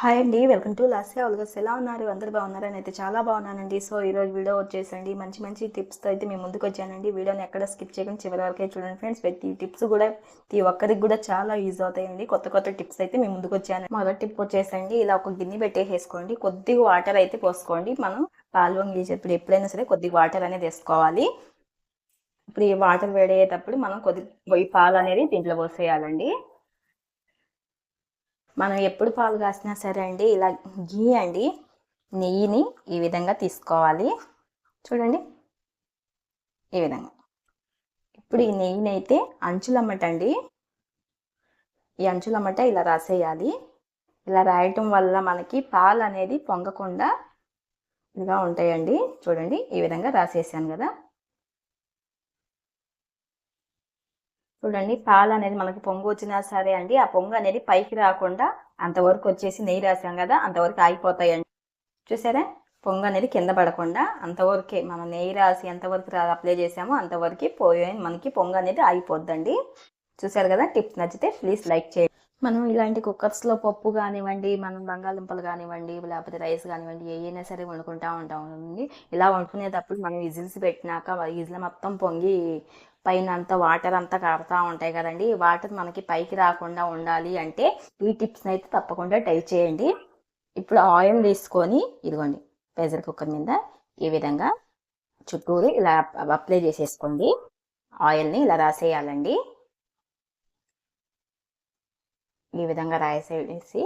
Hi అండి welcome to Lasya. ఉల్గస్ ఎలా ఉన్నారు? అందరు బాగున్నారని అయితే చాలా బాగున్నానండి. సో ఈరోజు వీడియో వచ్చేసండి మంచి మంచి టిప్స్తో అయితే మేము ముందుకు వచ్చానండి. వీడియోని ఎక్కడ స్కిప్ చేయకుండా చివరి వరకే చూడండి ఫ్రెండ్స్. ప్రతి టిప్స్ కూడా ప్రతి ఒక్కరికి కూడా చాలా యూజ్ అవుతాయండి. కొత్త కొత్త టిప్స్ అయితే మేము ముందుకు వచ్చాను. మొదటి టిప్ వచ్చేసండి. ఇలా ఒక గిన్నె పెట్టేసేసుకోండి. కొద్దిగా వాటర్ అయితే పోసుకోండి. మనం పాలు వంగి ఎప్పుడైనా సరే కొద్దిగా వాటర్ అనేది వేసుకోవాలి. ఇప్పుడు ఈ వాటర్ వేడయ్యేటప్పుడు మనం కొద్ది పాలు అనేది దీంట్లో పోసేయాలండి. మనం ఎప్పుడు పాలు కాసినా సరే అండి ఇలా గీ అండి నెయ్యిని ఈ విధంగా తీసుకోవాలి. చూడండి. ఈ విధంగా. ఇప్పుడు ఈ నెయ్యిని అయితే అంచులమ్మట అండి. ఈ అంచులమ్మట ఇలా రాసేయాలి. ఇలా రాయటం వల్ల మనకి పాలు అనేది పొంగకుండా ఇలా ఉంటాయండి. చూడండి ఈ విధంగా రాసేసాను కదా. చూడండి పాలు అనేది మనకి పొంగు వచ్చినా సరే అండి ఆ పొంగు అనేది పైకి రాకుండా అంతవరకు వచ్చేసి నెయ్యి రాసాం కదా అంతవరకు ఆగిపోతాయండి. చూసారా? పొంగు అనేది కింద పడకుండా అంతవరకే మనం నెయ్యి రాసి ఎంతవరకు అప్లై చేసామో అంతవరకు పోయే మనకి పొంగు అనేది ఆగిపోద్దండి. చూసారు కదా? టిప్ నచ్చితే ప్లీజ్ లైక్ చేయండి. మనం ఇలాంటి కుక్కర్స్లో పప్పు కానివ్వండి మనం బంగాళదుంపలు కానివ్వండి లేకపోతే రైస్ కానివ్వండి ఏవైనా సరే వండుకుంటా ఉంటామండి. ఇలా వండుకునేటప్పుడు మనం విజిల్స్ పెట్టినాక విజిల్ మొత్తం పొంగి పైన అంతా వాటర్ అంతా కారుతూ ఉంటాయి కదండి. ఈ వాటర్ మనకి పైకి రాకుండా ఉండాలి అంటే ఈ టిప్స్ని అయితే తప్పకుండా ట్రై చేయండి. ఇప్పుడు ఆయిల్ తీసుకొని ఇదిగోండి ప్రెషర్ కుక్కర్ మీద ఈ విధంగా చుట్టూరు ఇలా అప్లై చేసేసుకోండి. ఆయిల్ని ఇలా రాసేయాలండి. ఈ విధంగా రాసేసి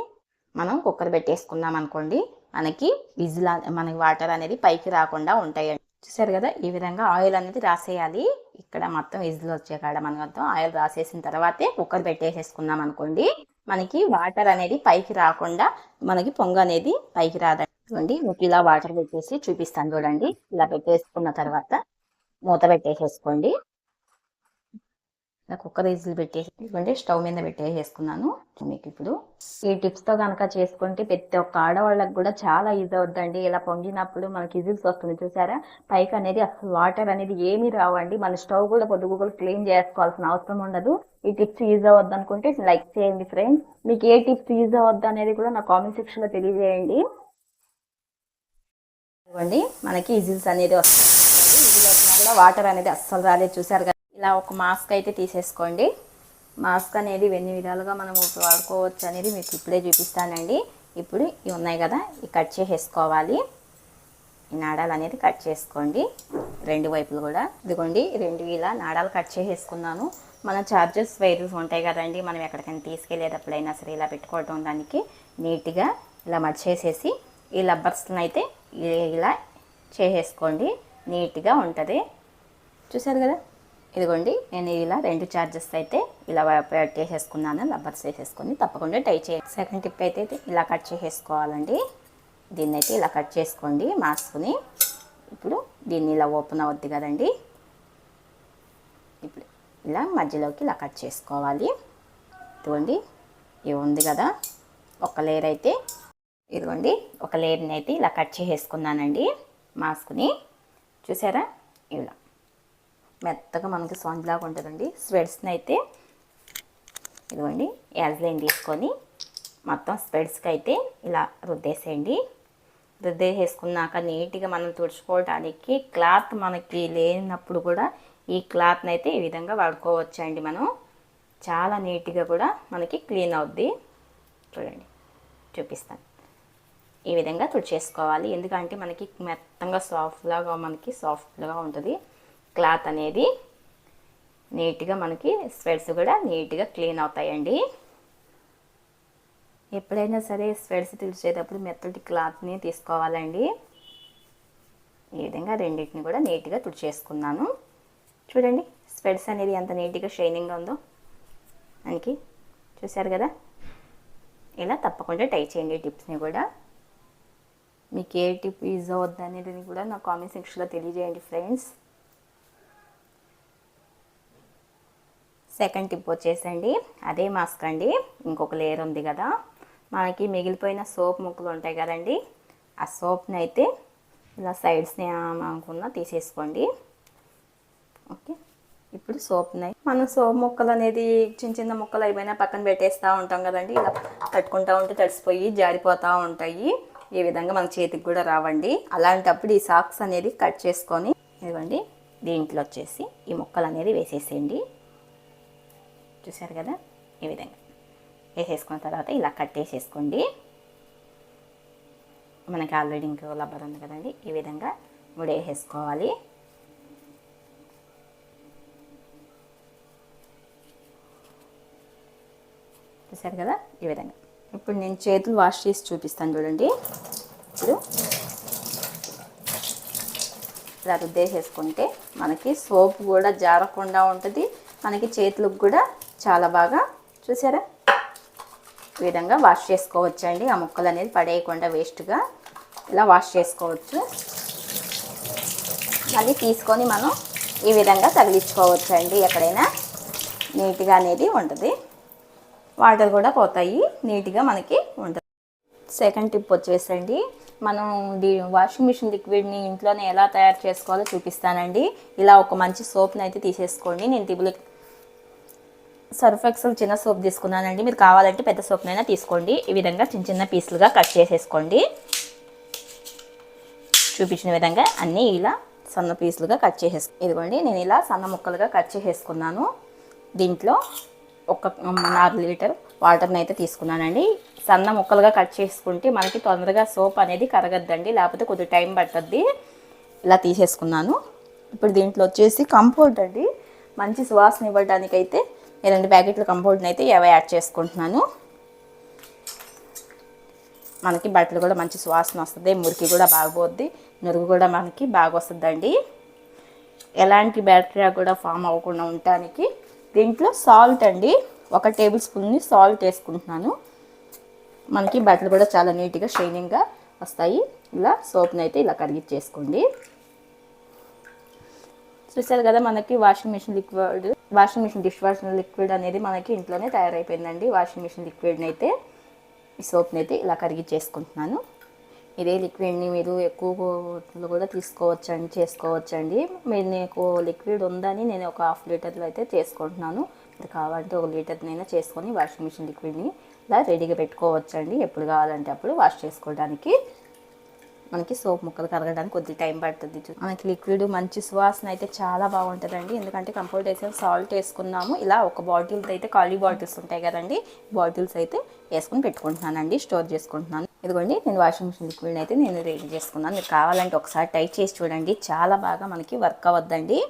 మనం కుక్కర్ పెట్టేసుకున్నాం అనుకోండి. మనకి విజిల్ మనకి వాటర్ అనేది పైకి రాకుండా ఉంటాయండి. చూసారు కదా? ఈ విధంగా ఆయిల్ అనేది రాసేయాలి. ఇక్కడ మొత్తం విజిల్ వచ్చే కాడ మనం మొత్తం ఆయిల్ రాసేసిన తర్వాతే కుక్కర్ పెట్టేసేసుకున్నాం అనుకోండి. మనకి వాటర్ అనేది పైకి రాకుండా మనకి పొంగ అనేది పైకి రాదండి ఇలా వాటర్ పెట్టేసి చూపిస్తాను చూడండి. ఇలా పెట్టేసుకున్న తర్వాత మూత పెట్టేసేసుకోండి. కుక్కర్ విజిల్ పెట్టేసి స్టవ్ మీద పెట్టేసేసుకున్నాను మీకు ఇప్పుడు ఈ టిప్స్తో కనుక చేసుకుంటే ప్రతి ఒక్క ఆడవాళ్ళకి కూడా చాలా ఈజీ అవుద్దండి ఇలా పొంగినప్పుడు మనకి విజిల్స్ వస్తుంది చూసారా పైకి అనేది అసలు వాటర్ అనేది ఏమీ రావండి మన స్టవ్ కూడా పొద్దుగు కూడా క్లీన్ చేసుకోవాల్సిన అవసరం ఉండదు ఈ టిప్స్ యూజ్ అవ్వద్దు అనుకుంటే లైక్ చేయండి ఫ్రెండ్స్ మీకు ఏ టిప్స్ యూజ్ అవ్వద్దు అనేది కూడా నా కామెంట్ సెక్షన్లో తెలియజేయండి ఇవ్వండి మనకి విజిల్స్ అనేది వస్తుంది విజిల్ వచ్చినా కూడా వాటర్ అనేది అస్సలు రాలేదు చూసారు ఇలా ఒక మాస్క్ అయితే తీసేసుకోండి. మాస్క్ అనేది ఎన్ని విధాలుగా మనం వాడుకోవచ్చు అనేది మీకు ఇప్పుడే చూపిస్తానండి. ఇప్పుడు ఇవి ఉన్నాయి కదా ఇవి కట్ చేసేసుకోవాలి. ఈ నాడాలు అనేది కట్ చేసుకోండి. రెండు వైపులు కూడా. ఇదిగోండి రెండు ఇలా నాడాలు కట్ చేసేసుకున్నాను. మన చార్జెస్ వైర్స్ ఉంటాయి కదండి మనం ఎక్కడికైనా తీసుకెళ్ళేటప్పుడైనా సరే ఇలా పెట్టుకోవటం దానికి నీట్గా ఇలా మర్చేసేసి ఈ లబ్బర్స్ని అయితే ఇలా చేసేసుకోండి. నీట్గా ఉంటుంది. చూసారు కదా? ఇదిగోండి నేను ఇలా రెండు చార్జెస్ అయితే ఇలా పెట్టేసేసుకున్నాను లబ్బర్స్ వేసేసుకొని తప్పకుండా టై చేయండి. సెకండ్ టిప్ అయితే ఇలా కట్ చేసేసుకోవాలండి. దీన్ని అయితే ఇలా కట్ చేసుకోండి మాస్క్ని ఇప్పుడు దీన్ని ఇలా ఓపెన్ అవుద్ది కదండి. ఇప్పుడు ఇలా మధ్యలోకి ఇలా కట్ చేసుకోవాలి. ఇదిగోండి ఇవి ఉంది కదా ఒక లేయర్ అయితే. ఇదిగోండి ఒక లేయర్ని అయితే ఇలా కట్ చేసేసుకున్నానండి మాస్క్ని చూసారా? ఇలా. మెత్తగా మనకి స్పాంజ్ లాగా ఉంటుందండి. స్వెడ్స్ని అయితే ఇదిగోండి యాజ్లైన్ తీసుకొని మొత్తం స్వెడ్స్కి అయితే ఇలా రుద్దేసేయండి. రుద్దేసేసుకున్నాక నీట్గా మనం తుడుచుకోవడానికి క్లాత్ మనకి లేనప్పుడు కూడా ఈ క్లాత్ని అయితే ఈ విధంగా వాడుకోవచ్చండి మనం. చాలా నీట్గా కూడా మనకి క్లీన్ అవుద్ది. చూడండి చూపిస్తాను. ఈ విధంగా తుడిచేసుకోవాలి. ఎందుకంటే మనకి మెత్తంగా సాఫ్ట్లాగా మనకి సాఫ్ట్గా ఉంటుంది. క్లాత్ అనేది నీట్గా మనకి స్వెడ్స్ కూడా నీట్గా క్లీన్ అవుతాయండి. ఎప్పుడైనా సరే స్వెడ్స్ తుడిచేటప్పుడు మెత్తటి క్లాత్ని తీసుకోవాలండి. ఈ విధంగా రెండింటిని కూడా నీట్గా తుడిచేసుకున్నాను. చూడండి స్వెడ్స్ అనేది ఎంత నీట్గా షైనింగ్గా ఉందో. మనకి చూశారు కదా? ఇలా తప్పకుండా టై చేయండి టిప్స్ని కూడా. మీకు ఏ టిప్ యూజ్ అవుద్ది అనేది కూడా నా కామెంట్ సెక్షన్లో తెలియజేయండి ఫ్రెండ్స్. సెకండ్ టిప్ వచ్చేసండి. అదే మాస్క్ అండి. ఇంకొక లేయర్ ఉంది కదా. మనకి మిగిలిపోయిన సోప్ ముక్కలు ఉంటాయి కదండి. ఆ సోప్ని అయితే ఇలా సైడ్స్ని అనుకున్న తీసేసుకోండి. ఓకే. ఇప్పుడు సోప్ని మనం సోప్ ముక్కలు అనేది చిన్న చిన్న ముక్కలు ఏమైనా పక్కన పెట్టేస్తూ ఉంటాం కదండి. ఇలా తట్టుకుంటా ఉంటే తడిసిపోయి జారిపోతూ ఉంటాయి. ఈ విధంగా మన చేతికి కూడా రావండి. అలాంటప్పుడు ఈ సాక్స్ అనేది కట్ చేసుకొని ఇవ్వండి దీంట్లో వచ్చేసి ఈ ముక్కలు అనేది వేసేసేయండి. చూసారు కదా? ఈ విధంగా. వేసేసుకున్న తర్వాత ఇలా కట్టేసేసుకోండి మనకి ఆల్రెడీ ఇంకో లబ్బర్ ఉంది కదండి ఈ విధంగా ముడేసేసుకోవాలి. చూసారు కదా? ఈ విధంగా. ఇప్పుడు నేను చేతులు వాష్ చేసి చూపిస్తాను చూడండి. ఇప్పుడు ఇలా రుద్దేసేసుకుంటే మనకి సోప్ కూడా జారకుండా ఉంటుంది మనకి చేతులకు కూడా చాలా బాగా చూసారా? ఈ విధంగా వాష్ చేసుకోవచ్చు అండి ఆ ముక్కలు అనేది పడేయకుండా వేస్ట్గా ఇలా వాష్ చేసుకోవచ్చు. మళ్ళీ తీసుకొని మనం ఈ విధంగా తగిలించుకోవచ్చు అండి ఎక్కడైనా నీట్గా అనేది ఉంటుంది. వాటర్ కూడా పోతాయి. నీట్గా మనకి ఉంటుంది. సెకండ్ టిప్ వచ్చేసండి. మనం ది వాషింగ్ మిషన్ లిక్విడ్ని ఇంట్లోనే ఎలా తయారు చేసుకోవాలో చూపిస్తానండి. ఇలా ఒక మంచి సోప్ని అయితే తీసేసుకోండి. నేను తిబులు సర్ఫ్ ఎక్సెల్ చిన్న సోప్ తీసుకున్నానండి. మీరు కావాలంటే పెద్ద సోప్నైనా తీసుకోండి. ఈ విధంగా చిన్న చిన్న పీసులుగా కట్ చేసేసుకోండి. చూపించిన విధంగా అన్నీ ఇలా సన్న పీసులుగా కట్ చేసేసు ఇదిగోండి నేను ఇలా సన్న ముక్కలుగా కట్ చేసేసుకున్నాను. దీంట్లో ఒక నాలుగు లీటర్ వాటర్ని అయితే తీసుకున్నానండి. సన్న ముక్కలుగా కట్ చేసుకుంటే మనకి తొందరగా సోప్ అనేది కరగద్దండి. లేకపోతే కొద్ది టైం పడుతుంది ఇలా తీసేసుకున్నాను. ఇప్పుడు దీంట్లో వచ్చేసి కంపోర్ట్ అండి. మంచి సువాసన ఇవ్వడానికి అయితే రెండు ప్యాకెట్ల కంపౌండ్ అయితే ఏవో యాడ్ చేసుకుంటున్నాను. మనకి బట్టలు కూడా మంచి సువాసన వస్తుంది మురికి కూడా బాగపోద్ది నురుగు కూడా మనకి బాగా వస్తుందండి ఎలాంటి బ్యాక్టీరియా కూడా ఫామ్ అవ్వకుండా ఉండటానికి దీంట్లో సాల్ట్ అండి ఒక టేబుల్ స్పూన్ని సాల్ట్ వేసుకుంటున్నాను. మనకి బట్టలు కూడా చాలా నీట్గా షైనింగ్గా వస్తాయి. ఇలా సోప్ని అయితే ఇలా కడిగిచ్చేసుకోండి చూసారు కదా మనకి washing machine liquid washing machine dish washing liquid అనేది మనకి ఇంట్లోనే తయారైపోయిందండి. వాషింగ్ మిషన్ లిక్విడ్ని అయితే ఈ సోప్ని అయితే ఇలా కరిగి చేసుకుంటున్నాను. ఇదే లిక్విడ్ని మీరు ఎక్కువ కూడా తీసుకోవచ్చండి చేసుకోవచ్చండి. మీరు నాకు లిక్విడ్ ఉందని నేను ఒక హాఫ్ లీటర్లో అయితే చేసుకుంటున్నాను. మీరు కావాలంటే ఒక లీటర్నైనా చేసుకొని వాషింగ్ మిషన్ లిక్విడ్ని ఇలా రెడీగా పెట్టుకోవచ్చండి. ఎప్పుడు కావాలంటే అప్పుడు వాష్ చేసుకోవడానికి. మనకి సోప్ ముక్కలు కరగడానికి కొద్ది టైం పడుతుంది మనకి లిక్విడ్ మంచి సువాసన అయితే చాలా బాగుంటుందండి. ఎందుకంటే కంపోర్ట్ వేసిన సాల్ట్ వేసుకున్నాము. ఇలా ఒక బాటిల్స్ అయితే ఖాళీ బాటిల్స్ ఉంటాయి కదండి. బాటిల్స్ అయితే వేసుకుని పెట్టుకుంటున్నానండి. స్టోర్ చేసుకుంటున్నాను. ఇదిగోండి నేను వాషింగ్ మిషన్ లిక్విడ్ అయితే నేను రెడీ చేసుకున్నాను. మీరు కావాలంటే ఒకసారి ట్రై చేసి చూడండి. చాలా బాగా మనకి వర్క్ అవ్వద్దండి.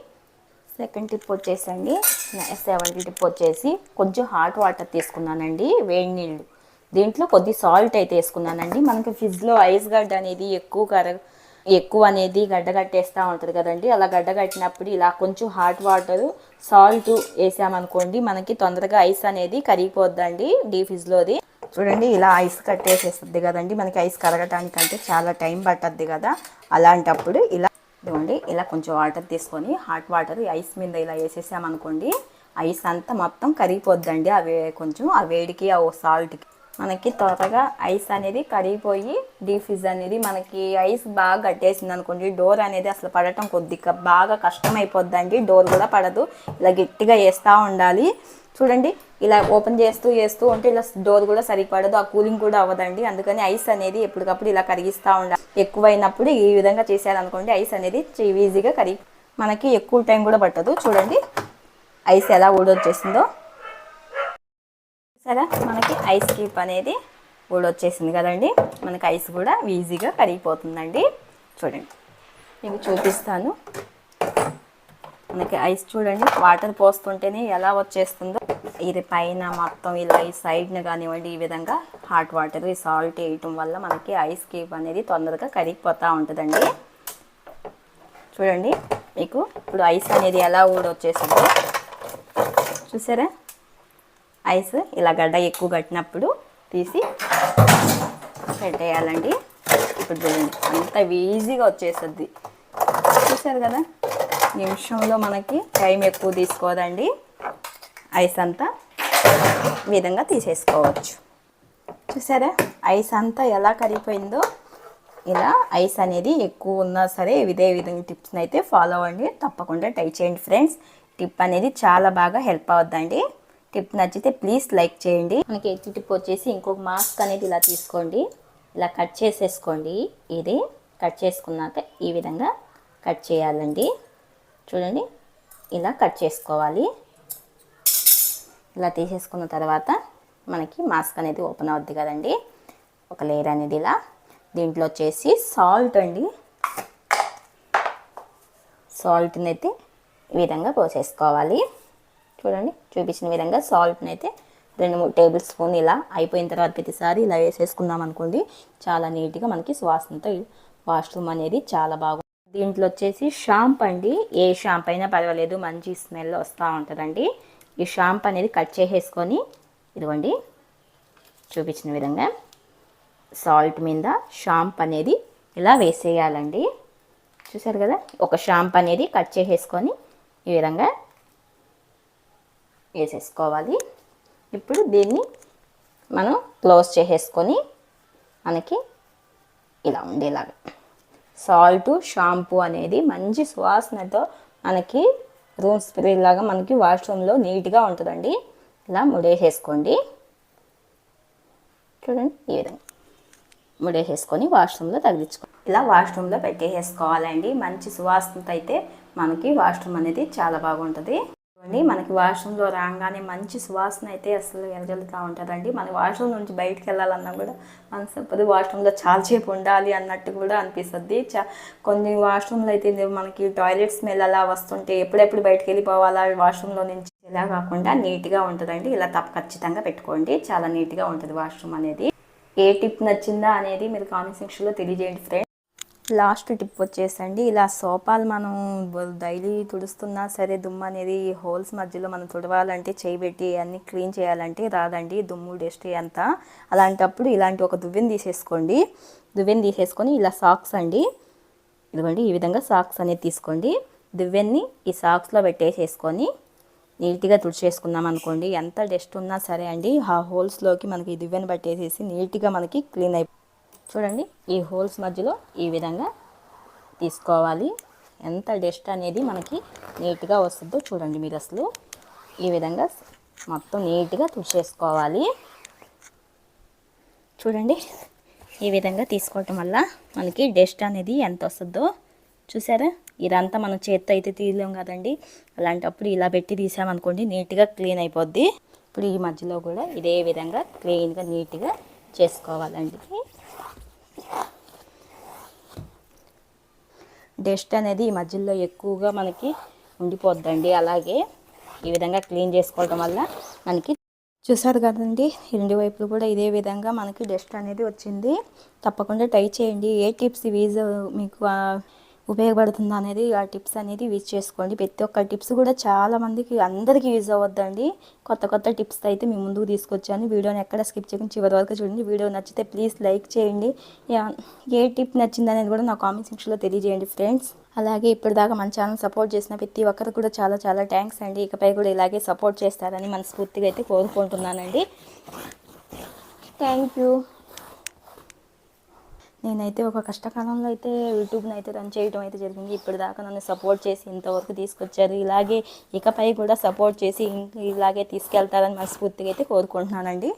సెకండ్ టిప్ వచ్చేసండి. సెవెంత్ టిప్ వచ్చేసి కొంచెం హాట్ వాటర్ తీసుకున్నానండి. వేడి నీళ్ళు. దీంట్లో కొద్ది సాల్ట్ అయితే వేసుకున్నానండి. మనకి ఫిజ్లో ఐస్ గడ్డ అనేది ఎక్కువ కర ఎక్కువ అనేది గడ్డగట్టేస్తూ ఉంటుంది కదండి. అలా గడ్డ కట్టినప్పుడు ఇలా కొంచెం హాట్ వాటర్ సాల్ట్ వేసామనుకోండి మనకి తొందరగా ఐస్ అనేది కరిగిపోద్దండి డీ ఫ్రిజ్లోది చూడండి ఇలా ఐస్ కట్టేసేస్తుంది కదండి. మనకి ఐస్ కరగటానికంటే చాలా టైం పట్టద్ది కదా. అలాంటప్పుడు ఇలా ఇదిగోండి ఇలా కొంచెం వాటర్ తీసుకొని హాట్ వాటర్ ఐస్ మీద ఇలా వేసేసామనుకోండి ఐస్ అంతా మొత్తం కరిగిపోద్దండి. అవి కొంచెం ఆ వేడికి ఆ సాల్ట్కి మనకి త్వరగా ఐస్ అనేది కరిగిపోయి డీప్ ఫ్రిజ్ అనేది మనకి ఐస్ బాగా కట్టేసింది అనుకోండి డోర్ అనేది అసలు పడటం కొద్దిగా బాగా కష్టమైపోద్దండి డోర్ కూడా పడదు. ఇలా గట్టిగా వేస్తూ ఉండాలి. చూడండి ఇలా ఓపెన్ చేస్తూ చేస్తూ ఉంటే ఇలా డోర్ కూడా సరిపడదు ఆ కూలింగ్ కూడా అవ్వదండి. అందుకని ఐస్ అనేది ఎప్పటికప్పుడు ఇలా కరిగిస్తూ ఉండాలి. ఎక్కువైనప్పుడు ఈ విధంగా చేసేయాలనుకోండి ఐస్ అనేది ఈజీగా కరిగి మనకి ఎక్కువ టైం కూడా పట్టదు. చూడండి ఐస్ ఎలా ఊడొచ్చేసిందో. సరే మనకి ఐస్ క్యూబ్ అనేది ఊడొచ్చేసింది కదండి. మనకి ఐస్ కూడా ఈజీగా కరిగిపోతుందండి. చూడండి. మీకు చూపిస్తాను. మనకి ఐస్ చూడండి. వాటర్ పోస్తుంటేనే ఎలా వచ్చేస్తుందో. ఇది పైన మొత్తం ఇలా ఈ సైడ్ని కానివ్వండి ఈ విధంగా హాట్ వాటర్ ఈ సాల్ట్ వేయటం వల్ల మనకి ఐస్ క్యూబ్ అనేది తొందరగా కరిగిపోతూ ఉంటుందండి. చూడండి. మీకు ఇప్పుడు ఐస్ అనేది ఎలా ఊడొచ్చేసిందో. చూసారా? ఐస్ ఇలా గడ్డ ఎక్కువ కట్టినప్పుడు తీసి పెట్టేయాలండి. ఇప్పుడు చూడండి అంత ఈజీగా వచ్చేస్తుంది. చూసారు కదా నిమిషంలో మనకి టైం ఎక్కువ తీసుకోదండి. ఐస్ అంతా విధంగా తీసేసుకోవచ్చు. చూసారా ఐస్ అంతా ఎలా కరిగిపోయిందో ఇలా ఐస్ అనేది ఎక్కువ ఉన్నా సరే ఇదే విధంగా టిప్స్ని అయితే ఫాలో అవ్వండి. తప్పకుండా ట్రై చేయండి ఫ్రెండ్స్. టిప్ అనేది చాలా బాగా హెల్ప్ అవుద్దండి. టిప్ నచ్చితే ప్లీజ్ లైక్ చేయండి. మనకి ఎత్తి టిప్ వచ్చేసి ఇంకొక మాస్క్ అనేది ఇలా తీసుకోండి. ఇలా కట్ చేసేసుకోండి. ఇది కట్ చేసుకున్నాక ఈ విధంగా కట్ చేయాలండి. చూడండి ఇలా కట్ చేసుకోవాలి. ఇలా తీసేసుకున్న తర్వాత మనకి మాస్క్ అనేది ఓపెన్ అవుద్ది కదండి. ఒక లేయర్ అనేది ఇలా దీంట్లో వచ్చేసి సాల్ట్ అండి. సాల్ట్ని అయితే ఈ విధంగా పోసేసుకోవాలి. చూడండి చూపించిన విధంగా సాల్ట్ని అయితే రెండు మూడు టేబుల్ స్పూన్ ఇలా అయిపోయిన తర్వాత ప్రతిసారి ఇలా వేసేసుకున్నాం అనుకోండి. చాలా నీట్గా మనకి సువాసనతో వాష్రూమ్ అనేది చాలా బాగుంది దీంట్లో వచ్చేసి షాంప్ అండి. ఏ షాంప్ అయినా పర్వాలేదు మంచి స్మెల్ వస్తూ ఉంటుందండి. ఈ షాంప్ అనేది కట్ చేసేసుకొని ఇదిగోండి చూపించిన విధంగా సాల్ట్ మీద షాంప్ అనేది ఇలా వేసేయాలండి. చూసారు కదా? ఒక షాంప్ అనేది కట్ చేసేసుకొని ఈ విధంగా వేసేసుకోవాలి. ఇప్పుడు దీన్ని మనం క్లోజ్ చేసేసుకొని మనకి ఇలా ఉండేలాగా. సాల్ట్ షాంపూ అనేది మంచి సువాసనతో మనకి రూమ్ స్ప్రే లాగా మనకి వాష్రూమ్లో నీట్గా ఉంటుందండి. ఇలా ముడేసేసుకోండి. చూడండి ఈ విధంగా. ముడేసేసుకొని వాష్రూమ్లో తగిలించుకో ఇలా వాష్రూమ్లో పెట్టేసేసుకోవాలండి. మంచి సువాసనతో అయితే మనకి వాష్రూమ్ అనేది చాలా బాగుంటుంది. చూడండి మనకి వాష్రూమ్లో రాగానే మంచి సువాసన అయితే అసలు వెదజల్లుతూ ఉంటుందండి. మన వాష్రూమ్ నుంచి బయటకు వెళ్ళాలన్నా కూడా మన సపోజ్ వాష్రూమ్లో చాలాసేపు ఉండాలి అన్నట్టు కూడా అనిపిస్తుంది. చా కొన్ని వాష్రూమ్లో అయితే మనకి టాయిలెట్ స్మెల్ అలా వస్తుంటే ఎప్పుడెప్పుడు బయటకు వెళ్ళిపోవాలా? వాష్రూమ్లో నుంచి ఇలా కాకుండా నీట్గా ఉంటుందండి. ఇలా తప్ప ఖచ్చితంగా పెట్టుకోండి. చాలా నీట్గా ఉంటుంది వాష్రూమ్ అనేది. ఏ టిప్ నచ్చిందా అనేది మీరు కామెంట్ సెక్షన్లో తెలియజేయండి ఫ్రెండ్స్. లాస్ట్ టిప్ వచ్చేసండి. ఇలా సోపాలు మనం డైలీ తుడుస్తున్నా సరే దుమ్ము అనేది హోల్స్ మధ్యలో మనం తుడవాలంటే చేయి పెట్టి అన్ని క్లీన్ చేయాలంటే రాదండి. దుమ్ము డస్ట్ అంతా. అలాంటప్పుడు ఇలాంటి ఒక దువ్వెని తీసేసుకోండి. దువ్వెని తీసేసుకొని ఇలా సాక్స్ అండి. ఇదిగోండి ఈ విధంగా సాక్స్ అనేది తీసుకోండి. దువ్వెన్ని ఈ సాక్స్లో పెట్టేసేసుకొని నీట్గా తుడిచేసుకున్నాం అనుకోండి. ఎంత డస్ట్ ఉన్నా సరే అండి ఆ హోల్స్లోకి మనకి ఈ దువ్వెని పట్టేసేసి నీట్గా మనకి క్లీన్ అయిపో చూడండి ఈ హోల్స్ మధ్యలో ఈ విధంగా తీసుకోవాలి. ఎంత డస్ట్ అనేది మనకి నీట్గా వస్తుందో చూడండి మీరు అసలు. ఈ విధంగా మొత్తం నీట్గా తుడిచేసుకోవాలి. చూడండి ఈ విధంగా తీసుకోవటం వల్ల మనకి డస్ట్ అనేది ఎంత వస్తుందో చూసారా? ఇదంతా మనం చేత్తో అయితే తీయలేం కదండి. అలాంటప్పుడు ఇలా పెట్టి తీసామనుకోండి నీట్గా క్లీన్ అయిపోద్ది. ఇప్పుడు ఈ మధ్యలో కూడా ఇదే విధంగా క్లీన్గా నీట్గా చేసుకోవాలండి. డస్ట్ అనేది ఈ మధ్యలో ఎక్కువగా మనకి ఉండిపోద్దండి. అలాగే ఈ విధంగా క్లీన్ చేసుకోవడం వల్ల మనకి చూసారు కదండి రెండు వైపులు కూడా ఇదే విధంగా మనకి డస్ట్ అనేది వచ్చింది. తప్పకుండా ట్రై చేయండి. ఏ టిప్స్ వీజ్ మీకు ఉపయోగపడుతుందో అనేది ఆ టిప్స్ అనేది యూజ్ చేసుకోండి. ప్రతి ఒక్క టిప్స్ కూడా చాలా మందికి అందరికీ యూజ్ అవ్వద్దండి. కొత్త కొత్త టిప్స్ అయితే మీ ముందుకు తీసుకొచ్చాను. వీడియోని ఎక్కడ స్కిప్ చేయకుండా చివరి వరకు చూడండి. వీడియో నచ్చితే ప్లీజ్ లైక్ చేయండి. యా- ఏ టిప్ నచ్చింది అనేది కూడా నా కామెంట్ సెక్షన్లో తెలియజేయండి ఫ్రెండ్స్. అలాగే ఇప్పటిదాకా మన ఛానల్ సపోర్ట్ చేసిన ప్రతి ఒక్కరికి కూడా చాలా చాలా థ్యాంక్స్ అండి. ఇకపై కూడా ఇలాగే సపోర్ట్ చేస్తారని మనస్ఫూర్తిగా అయితే కోరుకుంటున్నానండి. Thank you. నేనైతే ఒక కష్టకాలంలో అయితే యూట్యూబ్ని అయితే రన్ చేయడం అయితే జరిగింది. ఇప్పటిదాకా నన్ను సపోర్ట్ చేసి ఇంతవరకు తీసుకొచ్చారు. ఇలాగే ఇకపై కూడా సపోర్ట్ చేసి ఇలాగే తీసుకెళ్తారని మనస్ఫూర్తిగా అయితే కోరుకుంటున్నానండి.